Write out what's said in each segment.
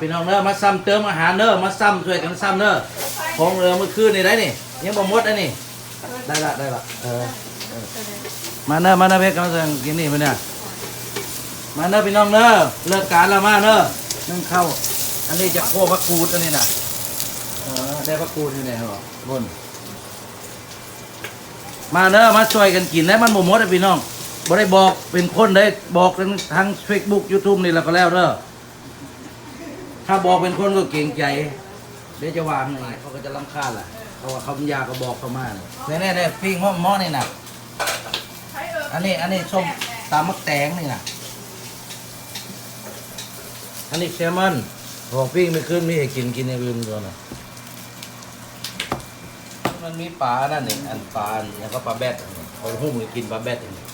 พี่น้องเนอะมาซ้ำเติมอาหารเนอะมาซ้ำช่วยกันซ้ำเนอะของเรือเมื่อคืนนี่ได้นี่ยังบ่หมดอันนี่ได้ละได้ละเออเออมาเนอะมาเนอะเพชรกำลังกินนี่มาเนี่ยมาเนอะพี่น้องเนอะเลิกการล้วมาเนอะนึ่งเข้าอันนี้จะโค้พักกูดอันนี้น่ะเออได้พักกูดที่ไหนหรอบนมาเนอะมาช่วยกันกินแล้วมันบ่หมดอะพี่น้องบ่ได้บอกเป็นคนได้บอกทั้งทางเฟซบุ๊กยูทูบนี่แล้วก็แล้วเนอะ ถ้าบอกเป็นคนก็เกรงใจเดี๋ยวจะวางไงเขาก็จะรำคาญแหละเพราะว่าเขาเป็นยาก็บอกเขามาเนี่ยแน่ๆเนี่ยปิ้งหม้อหม้อนี่นะอันนี้อันนี้ส้มตามมักแตงนี่นะอันนี้แซลมอนพอกปิ้งไม่ขึ้นมีให้กินกินอย่างอื่นตัวนะมันมีปลานั่นนี่อันปลาอันแล้วก็ปลาแบดอันนี้เขาหุ้มกินปลาแบดอันนี้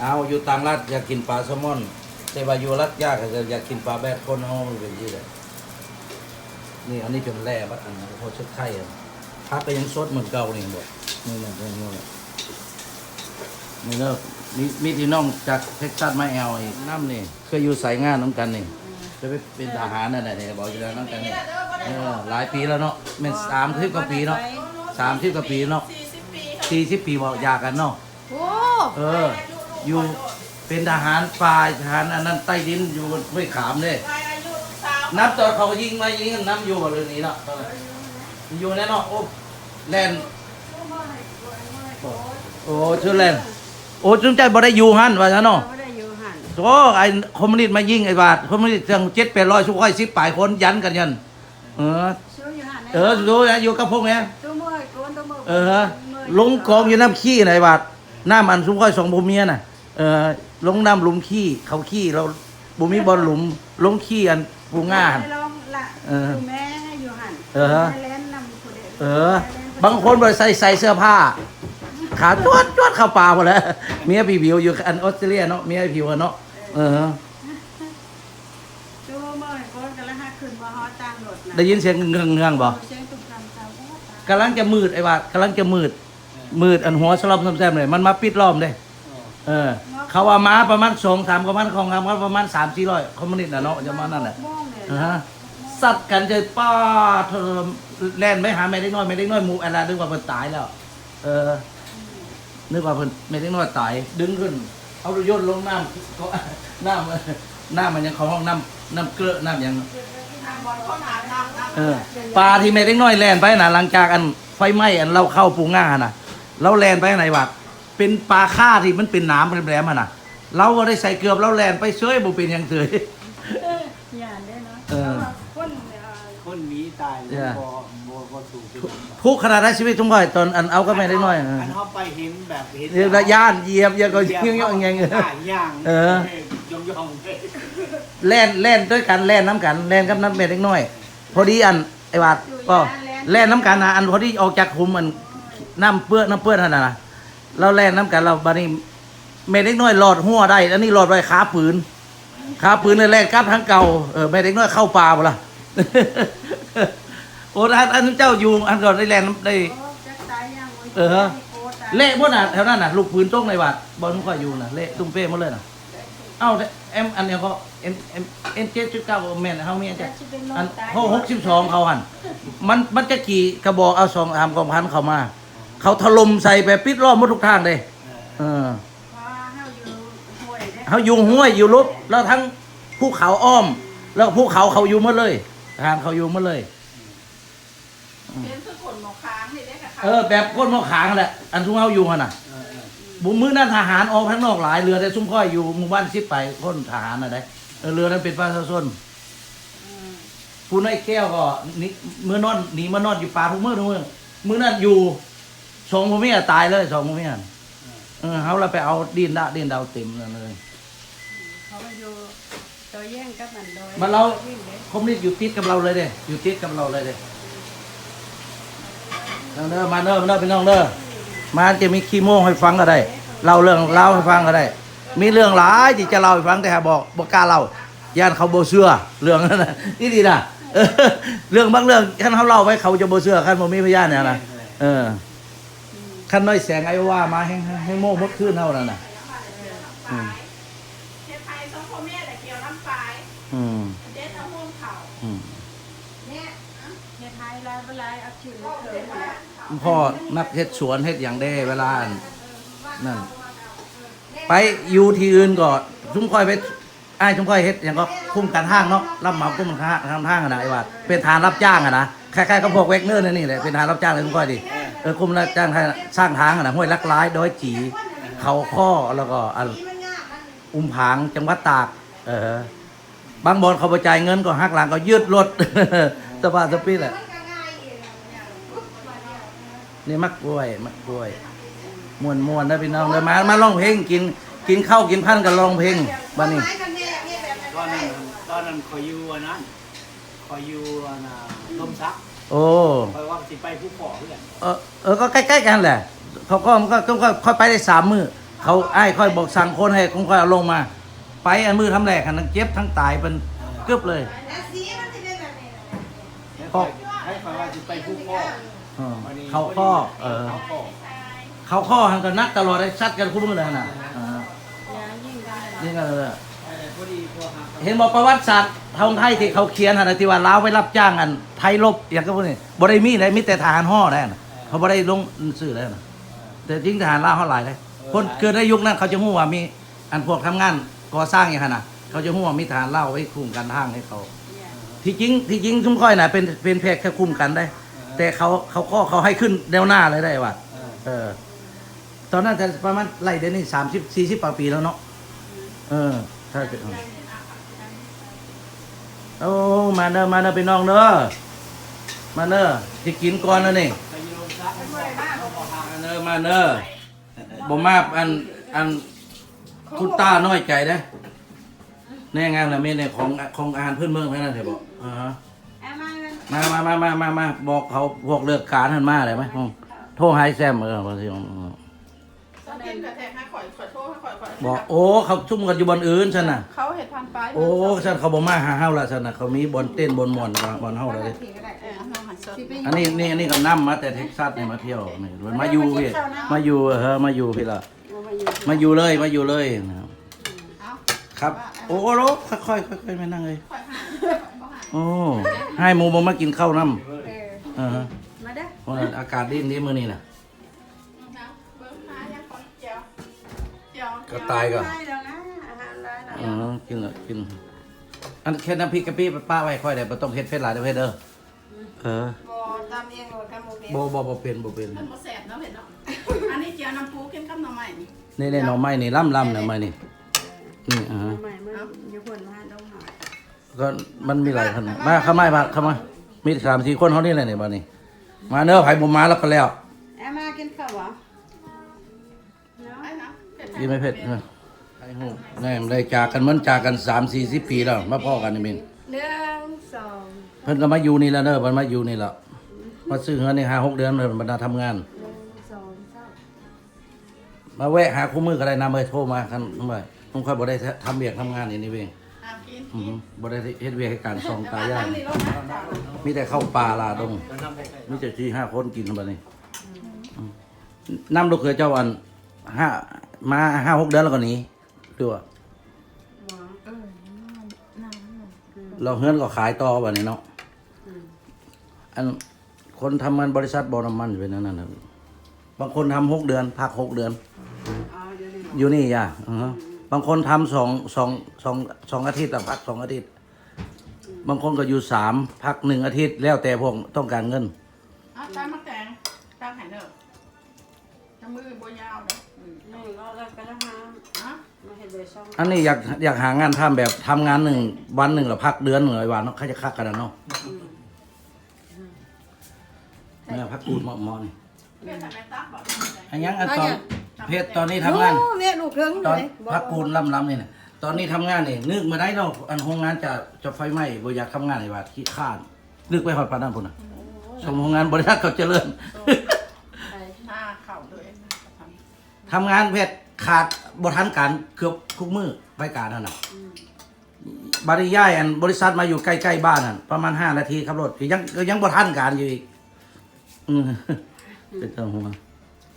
เอาอยู่ต่างรัฐอยากกินปลาแซลมอน แต่ว่าอยู่รัฐยากก็จะอยากกินปลาแบดคนห้องมันเป็นอยี่เลยนี่อันนี้จนแร่บัดอันนั้นพอชุดไข่อะพักก็ยังสดเหมือนเก่านี่บอกนี่นะนี่นี่นะนี่เลิกมีมีที่น้องจากเท็กซัสมาแอลอีกน้ำนี่เคยอยู่สายงานน้ำกันนี่จะไปเป็นทหารนั่นแหละเนี่ยบอกอยู่แล้วน้ำกันนี่เออหลายปีแล้วเนาะเป็นสามสิบกว่าปีเนาะสามสิบกว่าปีเนาะสี่สิบปีค่ะสี่สิบปีบอกอยากกันเนาะโอ้เอออยู่ เป็นทหารฝ่ายทหารอันนั้นใต้ดินอยู่ห้วยขามเนี่ยวัยอายุสาวนับตอนเขายิงมายิงกันนับอยู่กับเรื่องนี้เนาะตอนนั้นอยู่แน่นอนโอ้แลนโอ้ชื่อแลนโอ้จุนใจบ่ได้อยู่หันว่าซะเนาะไม่ได้อยู่หันโอ้ไอ้คอมมิวนิสต์มายิงไอ้บาทคอมมิวนิสต์จังเจ็ดแปดร้อยชุกค่อยสิบปลายคนยันกันยันเออซื้ออยู่หันเออดูนะอยู่กับพวกเนี้ยตัวมือโกนตัวมือเออลงกองอยู่น้ำขี้ไหนบาทน้ำมันซุ้มค่อยสองบุเมียน่ะเออ ลงน้ำหลุมขี้เขาขี้เราบุมีบอลหลุมลงขี้อันปูง่าหั่นให้ลองละเออดูแม่ให้อยู่หันเออให้แล่นนำผู้เดียวเออ บางคนบ่ใส่ใส่เสื้อผ้า ขาจวดจวดเข้าป่าหมดแล้วเมียพี่ผิวอยู่อันออสเตรเลียเนาะเมียพี่ผิวอะเนาะเออตัวมือโกนกันแล้วให้ขึ้นมาฮอดตามรถนะได้ยินเสียงเงืองเงืองๆบ่ เสียงตุ้มตามตามโอ้ตายกำลังจะมืดไอ้บาทกำลังจะมืด มืดอันหัวสลับแซมๆเลยมันมาปิดล้อมเลย เออ เขาว่ามาประมาณสองสามประมาณของงามก็ประมาณสามสี่ร้อยคอมมิวนิสต์น่ะเนาะจะมานั่นแหละโมงเนี่ยอ่าฮะสัตว์กันจะป้าเธอแล่นไม่หาแม่เล็กน้อยแม่เล็กน้อยหมูอะไรนึกว่าเพิ่นตายแล้ว เออ นึกว่าเพิ่นแม่เล็กน้อยตาย ดึงขึ้น เอารถยนต์ลงน้ำก็น้ำน้ำมันยังเขาห้องน้ำน้ำเกลือน้ำยังบอลข้อหนาทางทางเออปลาที่แม่เล็กน้อยแล่นไปน่ะหลังจากอันไฟไหม้อันเราเข้าปูง่าน่ะเราแล่นไปไหนวะ เป็นปลาค่าที่มันเป็นหน้ำเป็นแหลมๆอะน่ะเราก็ได้ใส่เกลือบเราแล่นไปเฉยบ่เป็นหยังเฉยอย่าได้เนาะเออ คนเอ่อคนหมีตายเนี่ยบ่บ่บ่ถูกที่ผมทุกข์ขนาดได้ชีวิตทุ่งบ่อยตอนอันเอาก็ไม่ได้น้อยอันเขาไปเห็นแบบเห็นเรียกว่าย่านเหยียบเหยียบก็เงี้ยงๆเงี้ยงย่างย่างเออ ยองยองๆเลยๆแล่นแล่นด้วยกันแล่นน้ำกันแล่นกับน้ำเม็ดเล็กน้อย พอดีอันไอ้บาดก็แล่นน้ำกันนะอันพอดีออกจากคุมมันน้ำเปื้อนน้ำเปื้อนขนาดน่ะ เราแล่นน้ำกันเราบัดนี้เม็ดเล็กน้อยหลอดหัวได้ อันนี้หลอดไว้ขาปืนขาปืนเลยแล่นกลับทั้งเก่าเออเม็ดเล็กน้อยเข้าป่าหมดละโอ้อันอันเจ้าอยู่อันก่อนได้แล่นได้ เออ เละพวกน่ะแถวนั้นน่ะลูกปืนต้งในวัดบอลทุกข้อยอยู่น่ะเละตุ้มเป้หมดเลยน่ะเอ้าเอ็มอันเนี้ยก็เอ็มเอ็มเอ็นเจ็ดจุดเก้าแม่นเฮามีอันจัจ้ะกสิเป็นโรอันคตาหกสิบสองเขาหันมันมันจะกี่กระบอกเอาสองสามกองพันเขามา เขาถล่มใส่ไปปิดล้อมหมดทุกทางเลยเออเพราะว่าเฮาอยู่ห้วยเด้เขาอยู่ห้วยอยู่ลุบแล้วทั้งภูเขาอ้อม แล้วภูเขาเขาอยู่หมดเลยทหารเขาอยู่หมดเลย เป็นคือคนหมอค้างนี่ได้ค่ะเออ แบบก้นหมอขางนั่นแหละอันทุ่งเฮาอยู่หันน่ะเออเออบุมื้อนั้นทหารออกข้างนอกหลายเรือแต่ซุ้มค่อยอยู่หมู่บ้านซิบไปคนทหารน่ะได้เออเรือนั้นเป็นประชาชนผู้น้อยแก้วก็นี่มื้อนอนหนีมานอนอยู่ป่าทุกมื้อทุกมื้อมื้อนั้นอยู่ สองพ่อแม่ตายเลยสองพ่อแม่เออเฮาเราไปเอาดินดาดินดาวเต็มนั่นเลยเขาก็อยู่ตัวแย่งกับมันโดยมันเราวิ่งเด้คอมมิวนิสต์อยู่ติดกับเราเลยเด้อยู่ติดกับเราเลยเด้เอาเด้อมาเด้อมาเด้อพี่น้องเด้อมาจะมีขี้โม้งให้ฟังก็ได้เล่าเรื่องเล่าให้ฟังก็ได้ มีเรื่องหลายที่จะเล่าให้ฟังแต่หาบอกบอกกล้าเล่าย่านเขาโบเชื่อเรื่องนั้นนะนี่ดีนะเออเรื่องบางเรื่องท่านเขาเล่าไว้เขาจะโบเชื่อขั้นโมมีพยานเนี่ยนะเออ ขั้นน้อยแสงไอ้ว่ามาให้ให้ให้โม่มดขึ้นเท่านั้นนะอืมเทพไทยสองพ่อแม่แต่เกี่ยวน้ำปลายอืมเด็ดเอาห่วงข่าวอืมเนี่ยเฮ็ดไทยลายบ่ลายเอาชื่อเถิงมาพ่อนักเฮ็ดสวนเฮ็ดอย่างได้เวลาอันนั่นไปอยู่ที่อื่นก็ชุ่มค่อยไปไอ้ายชุ่มค่อยเฮ็ดอย่างก็คุ้มกันห้างเนาะรับเหมาคุ้มกันห้างทำห้างอะนะไอ้ว่าเป็นทานรับจ้างอะนะคล้ายๆกับพวกเวกเนอร์นี่นี่แหละเป็นทานรับจ้างเลยชุ่มค่อยดิ เออคุ้มรับจ้างสร้างทางนะห้วยลักร้ายดอยจี เขาข้อแล้วก็อุ้มผางจังหวัดตาก เออบางบอนเขาประจ่ายเงินก็หักหลังก็ยืดรถสภาพสปีดแหละนี่มักกล้วยมักกล้วยมวนมวนนะพี่น้องเลยมามาร้องเพลงกินกินข้าวกินพันกันร้องเพลงบ้านนี้ตอนนั้นตอนนั้นคอยอยู่อันนั้นคอยอยู่อันน่ะลมซัก โอ้คอยว่าสิไปผู้ขอเพื่อนเออเออก็ใกล้ๆกันแหละ เขาก็มันก็ต้องค่อยไปได้สามมือเขาไอ้ายค่อยบอกสั่งคนให้คงค่อยเอาลงมา ไปอันมือทำแหลกกันทั้งเจ็บทั้งตายเป็นเกือบเลยให้คอยให้คอยว่าสิไปผู้ขอเออวันนี้เขาข้อเออ เขาข้อเขาข้อหันกันนักตลอดได้ซัดกันคุ้มเลยน่ะอ่าอย่ายิ่งกันนี่ก็เลยแต่พอดีพวกหักเห็นบอกประวัติศาสตร์ ทางไทยที่เขาเขียนนะที่ว่าลาวไปรับจ้างกันไทยลบอย่างก็พวกนี้บริมีเลยมีแต่ทหารห่อได้นะเขาบริลงสื่อได้นะแต่จริงทหารลาวเขาหลายเลยคนเกิดในยุคนั้นเขาจะหู้ว่ามีอันพวกทำงานก่อสร้างอย่างนั้นนะเขาจะหู้ว่ามีทหารลาวไว้คุมกันทางให้เขา ที่จริงที่จริงชุ่มค่อยน่ะเป็นเป็นแพทย์แค่คุมกันได้ แต่เขาเขาข้อเขาให้ขึ้นแนวหน้าเลยได้ว่าเออเออตอนนั้นจะประมาณไล่เดือนนี่สามสิบสี่สิบปีแล้วเนาะเออถ้าจะ โอ้มาเนอะมาเนอะไปน้องเนอะมาเนอะที่กินก่อนแล้วนี่ไปอยู่ลมซักมาเนอะมาเนอะบ่มาอันอันคุณตาน้อยใจเด้อแน่งานละเมนในของของอาหารพื้นเมืองเท่นั้นเถอะบอกอ่าฮะมามามามามามาบอกเขาพวกเลือกการหันมาเลยไหมโทรหายแซมเออพอสิ อืมตอนเห็นกระแทกให้ข่อยขอโทษให้ข่อยข่อยบอกโอ้เขาชุ่มกันอยู่บนอื่นฉันน่ะ เขาเห็ดพันไปโอ้ฉันเขาบอกมาหาเฮาละฉันน่ะเขามีบอลเต้นบอลมวนบอลเฮาเลยเออน้องหันสดอันนี้นี่อันนี้ก็นํมาแต่เท็กซัสเนี่ยมาเที่ยวนี่มันมาอยู่พี่มาอยู่เออมาอยู่พี่ละเอามาอยู่มาอยู่เลยมาอยู่เลยนะครับเอาครับ โอ้โหโลค่อยๆค่อยๆไม่นั่งเลยข่อยหาบ่หาโอ้ให้หมูบ่มากินข้าวน้เออำเออฮะมาเด้อเพราะว่าอากาศดีนี้มื้อนี้น่ะ เจียวก็ตายก่อนได้แล้วนะอาหารได้แล้วเออกินละกิน อันแค่น้ำพริกกะปิป้าไว้ค่อยได้บ่ต้องเฮ็ดเผ็ดหลายเด้อเฮ็ดเด้อเออบ่ตามเองบ่กันบ่เป็นบ่บ่บ่เป็นบ่เป็นมันบ่แสบเนาะเห็นเนาะ อันนี้เจียวน้ำปูกินกับหน่อไม้นี่นี่นี่หน่อไม้นี่ล่ำล่ำหน่อไม้นี่นี่อ่าฮะ ใหม่มันอยู่เพิ่นมาดงหาก็มันมีหลายคนมาเข้ามามาเข้ามามีสามสี่คนเขานี่แหละเนี่ยบ้านนี้ มาเนอะไผ่บุมาแล้วก็แล้ว นะเผ็ดกินไม่เผ็ดเนอะไอ้หูแน่ได้จากกันเหมือนจากกันสามสี่สิบปีแล้วมาพ่อกันนี่มินหนึ่งสองเพิ่นก็มาอยู่นี่แล้วเนอะมันมาอยู่นี่แล้วมาซื้อเงินนี่ห้าหกเดือนเลยบรรดาทำงาน หนึ่งสองสามมาแวะหาคู่มือก็ได้นำไปโทรมาคันทำไมผมค่อยบ่ได้ทำเวียกทำงานนี่นี่เองอะกินอือหือบ่ได้เฮ็ดเวียกให้การส่องตายายนี่รถนะมีแต่เข้าป่าลาดงแล้วนำไปใส่มีแต่ที่ห้าคนกินบัดนี้อืมน้ำลูกเขยเจ้าอันห้า มาห้าหกเดือนแล้วก็หนีดูว่าหมอเออเราเฮือนก็ขายต่อบัดนี้เนาะอันคนทำงานบริษัทบอน้ำมันอยู่เป็นนั่นน่ะบางคนทำหกเดือนพักหกเดือน อ๋อเดี๋ยวนี้อยู่นี่ย่าอือฮะบางคนทำสองสองสองสองอาทิตย์แล้วพักสองอาทิตย์ บางคนก็อยู่สามพักหนึ่งอาทิตย์แล้วแต่พวกต้องการเงินอะตามมาแตงตามไห่เนอะจะมือบ่ยาวเด้ออืมนี่เราเราก็ละหาอะมาเฮ็ดได้ช่องอันนี้อยากอยากหางานทำแบบทำงานหนึ่งวันหนึ่งหรือพักเดือนหนึ่งไอ้วันเนาะเขาจะคักกันนะเนาะเนี่ยพักกูดหมอหมอนี่เพื่อนทำไมตักบอกอันยังอันตอนเพชรตอนนี้ทำงาน โอ้แม่ลูกเถิงตอนเลยพักกูดลำลำๆนี่นะตอนนี้ทำงานนี่นึกมาได้เนาะอันโรงงานจะจะไฟไหม้บ่อยากทำงานไอ้ว่าขี้ข้านนึกไปหอดปานนั้นพุ่นน่ะสมโรงงานบริษัทเขาเจริญ หน้าเข่าด้วยนะทำ ทำงานเพชรขาดบทันการเกือบทุกมือไปการนั่นน่ะบริยายอันบริษัทมาอยู่ใกล้ๆบ้านนั่นประมาณห้านาทีขับรถยังยังบทันการอยู่อีกอืมเป็นตัวหัว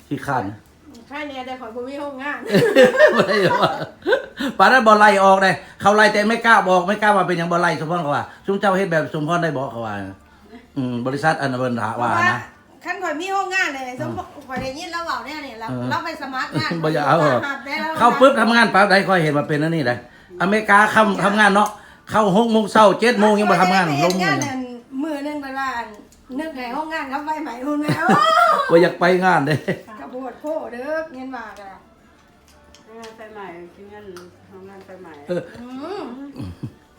ขี้ข้านนะใช่เนี่ยแต่ขอยบ่มีห้องงานไม่ได้ว่าป่านนั้นบ่ไล่ออกเลยเขาไล่แต่ไม่กล้าบอกไม่กล้าว่าเป็นหยังบ่ไล่สมพรเขาว่าชุมเจ้าเฮ็ดแบบสมพรได้บอกเขาว่าอืมบริษัทอันนั้นเพิ่นถามว่านะ ขั้นข่อยมีห้องงานเลยสมข่อยได้ยินแล้วเว้าแน่นี่เราเออเราไปสมัครงานบ่อยากเอาเหรอได้แล้วเข้าปุ๊บทำงานปั๊บได้ค่อยเห็นมาเป็นอันนี้ได้อเมริกาทำทำงานเนาะเข้าหกโมงเช้าเจ็ดโมงยังมาทำงานลงงามืนอนั่นมือหนึงไปว่าอันนึกให้ห้องงานเขาไปใหม่หุ่นแม่ว่าอยากไปงานเด้กระบวดโคเด้อเงินมากันงานไฟใหม่กินงานทำงานไฟใหม่เอออืม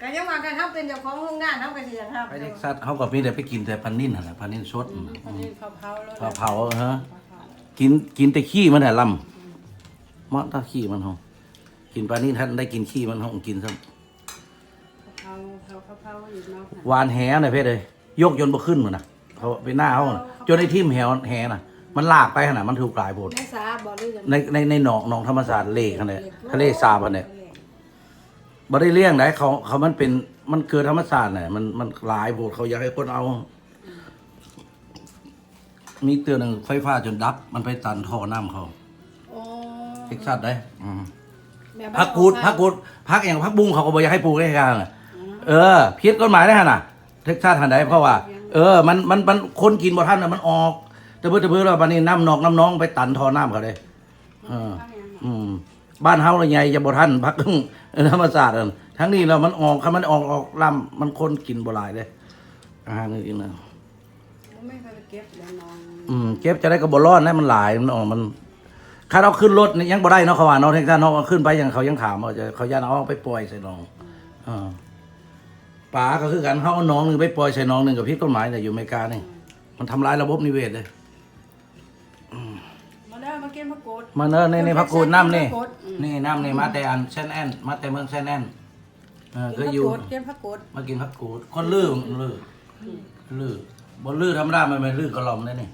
ก็ยังว่ากันเขาเป็นเจ้าของโรงงานเขาก็สิอยากทำไปเท็กซัสเขาก็มีแต่ไปกินแต่พันนิ่นหั่นแหละพันนิ่นสดอันนี้เขาเผาแล้วเผาเผาฮะกินกินแต่ขี้มันแหละลำมะถ้าขี้มันห้องกินปลานิ่นท่านได้กินขี้มันห้องกินซะเผาเผาเขาเผาอยู่นอกน่ะวานแหน่ะเพชรเลยยกยนต์บ่ขึ้นมันน่ะเขาไปหน้าเขาน่ะจนไอ้ทิ่มแหวแหน่ะ มันลากไปขนาดมันถูกกลายโพด แม่สาบอกเลยจะในในในหนองหนองธรรมศาสตร์เลขขนาดทะเลสาบขนาด บ่ได้เลี้ยงได้เขาเขามันเป็นมันเกิดธรรมศาสตร์น่ะมันมันหลายโพดเขาอยากให้คนเอา มีเตือนหนึ่งไฟฟ้าจนดับ มันไปตันท่อน้ำเขาโอ้เท็กซัสได้อืมแม่พักกูดพักกูดพักอย่างพักบุ้งเขาก็บอกอยากให้ปลูกได้กันน่ะเออพิษกฎหมายได้ขนาดเท็กซัสทันได้เพราะว่า เออ มันมันมันคนกินบ่ทันน่ะมันออก แต่เพื่อแต่เพื่อเราบัดนี้น้ำนอกน้ำน้องไปตันท่อน้ำเขาได้เออ อืม บ้านเฮาละไงจะบ่ทันพักธรรมศาสตร์นั่นทั้งนี้เรามันออกคันมันออกออกลำมันคนกินบ่หลายเลยอาหารนี่นะไม่เคยไปเก็บเลยน้องอืมเก็บจะได้ก็บ่ร้อนนะมันหลายมันออกมันถ้าเราขึ้นรถนี่ยังบ่ได้เนาะเขาว่าเนาะเทคซัสเนาะเอาขึ้นไปยังเขายังถามว่าจะเขาย่านเอาไปปล่อยใส่หนองอ่าป่าก็คือกันเฮาเอาหนองหนึงไปปล่อยใส่หนองหนึงกับผิดกฎหมายเนี่ยอยู่อเมริกานี่มันทำลายระบบนิเวศเลย มาได้มาเก็บผักกูดมาเนอะในในพักกูดน้ำนี่ นี่น้ำนี่มาแต่อันเซนแอนมาแต่เมืองเซนแอนเออก็อยู่เก็บผักกูดมากินผักกูดคนลือลือลือบนลือธรรมดามันเป็นลือกระหล่อมได้นี่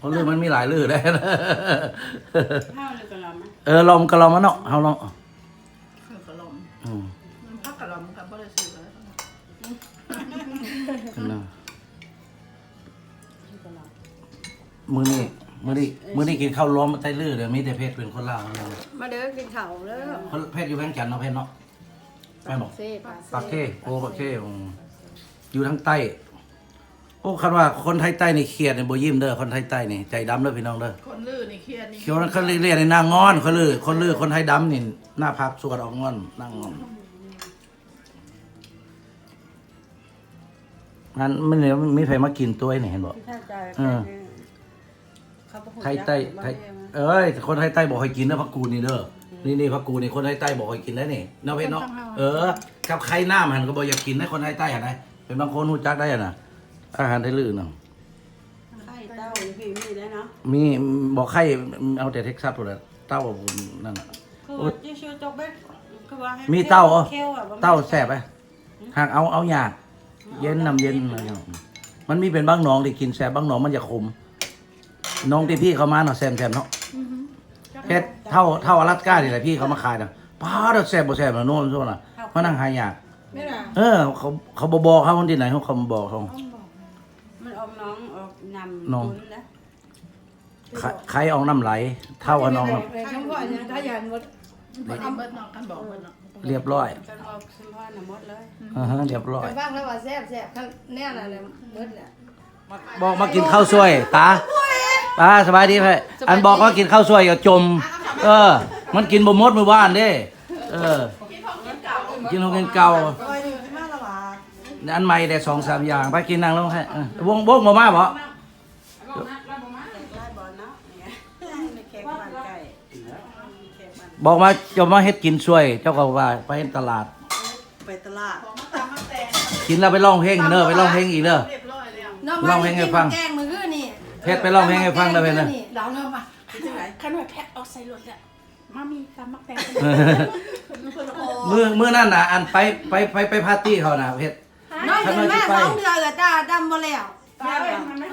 คนลือมันมีหลายลือได้นะข้าวเลยกระลำไหมเออลอมกระหล่อมมันเนาะเฮาเนาะคือกระหลอมอืมมันพักกระหลอมกับบ่ได้ซื้อเลยนั่นนะมื้อนี้ มื้อนี้มื้อนี้กินข้าวล้อมใต้ลือเดี๋ยวมีแต่เพชรเป็นคนลาวเนาะมาเด้อกินข้าวเด้อคนเพชรอยู่แบงจันทน์เนาะเพชรเนาะแม่นบอก เซ่ปลาปากเก้โอ้ปากเก้อืมอยู่ทางใต้ โอ้คันว่าคนไทยใต้นี่เครียดในบ่ยิ้มเด้อ คนไทยใต้นี่ใจดำเด้อพี่น้องเด้อ คนลื้อนี่เครียดนี่เขียวนั้นเขาเรียกในนางงอนเขาลือคนลือคนไทยดำนี่หน้าพักสวดออกงอนนางงอนงั้นมันเนี่ยมีใครมากินตัวนี่เห็นบ่ที่ท่าใจเออ เขาบอกไทยใต้ไทยเอ้ย คนไทยใต้บอกให้กินนะพักกูนี่เด้อนี่นี่พักกูนี่คนไทยใต้บอกให้กินได้นี่เนาะเพชรเนาะเออกับใครหน้ามันก็บอกอยากกินนะคนไทยใต้อะนะเป็นบางคนรู้จักได้อะนะอาหารไทยลือเนาะไข่เต้าอยู่พี่มีได้เนาะมีบอกใครเอาแต่เท็กซัสหมดเลยเต้าผมนั่นน่ะคือว่าจะชูจกเบ็ดคือว่าให้มีเต้าเหรอคี่ยวอะบ่มีเต้าแสบไหมหากเอาเอาหยาดเย็นนำเย็นอะไรอย่างเงี้ยมันมีเป็นบางหนองที่กินแสบบางหนองมันจะขม น้องที่พี่เขามาเนาะแซมแซมเนาะเพชรเท่าเท่าอลาสก้านี่แหละพี่เขามาขายเนาะป้าเด้อแสบบ่แสบเนาะโน่นโซ่น่ะมานั่งหายากไม่ล่ะเออ เขาเขาบบอกเขาคนที่ไหนเขาเขามาบอกเขามันออกน้องออกนำน้องบุญแล้วใครใครเอาน้ำไหล เท่ากับน้องน้ไปช่องพ่อยังถ้าอย่างหมดบ่ได้เบิดเนาะกันบอกเบิดเนาะำเรียบร้อยกันออกสัมภาษณ์น่ะหมดเลยอ่าฮะเรียบร้อยไปฟังแล้วว่าแซ่บแซ่บข้างแน่น่ะเนี่ยหมดแหละบอกมากินข้าวสวยตา ตาสบายดีไหมอันบอกว่ากินข้าวสวยอย่าจม เออ มันกินบ่หมดมื้อวานเด้เออ กินของกินเก่าไปดูที่มาละว่าอันใหม่ได้สองสามอย่างไปกินนั่งลงให้เออวงวงบ่มาบ่ได้บอลเนาะเนี่ยในเค้กบ้านไก่เค้กบ้านบอกมาจะมาเฮ็ดกินช่วย เจ้าก็ว่าไปเฮ็ดตลาด ไปตลาดของมาตามมาแต่งกินแล้วไปร้องเพลงเด้อไปร้องเพลงอีกเด้อเรียบร้อยแล้วน้องลองเพลงให้ฟัง แกงมือคือนี่ เพชรไปร้องเพลงให้ฟังได้ไหมนะดาวเริ่มมาขันว่าแพ็คเอาใส่รถอะมามีตามมาแต่งมือมือนั่นน่ะ อันไปไปไปไปปาร์ตี้เขาน่ะเพชร น้องเดินมาสองเดือนก็ตาดำบ่แล้ว ตายไปมันไม่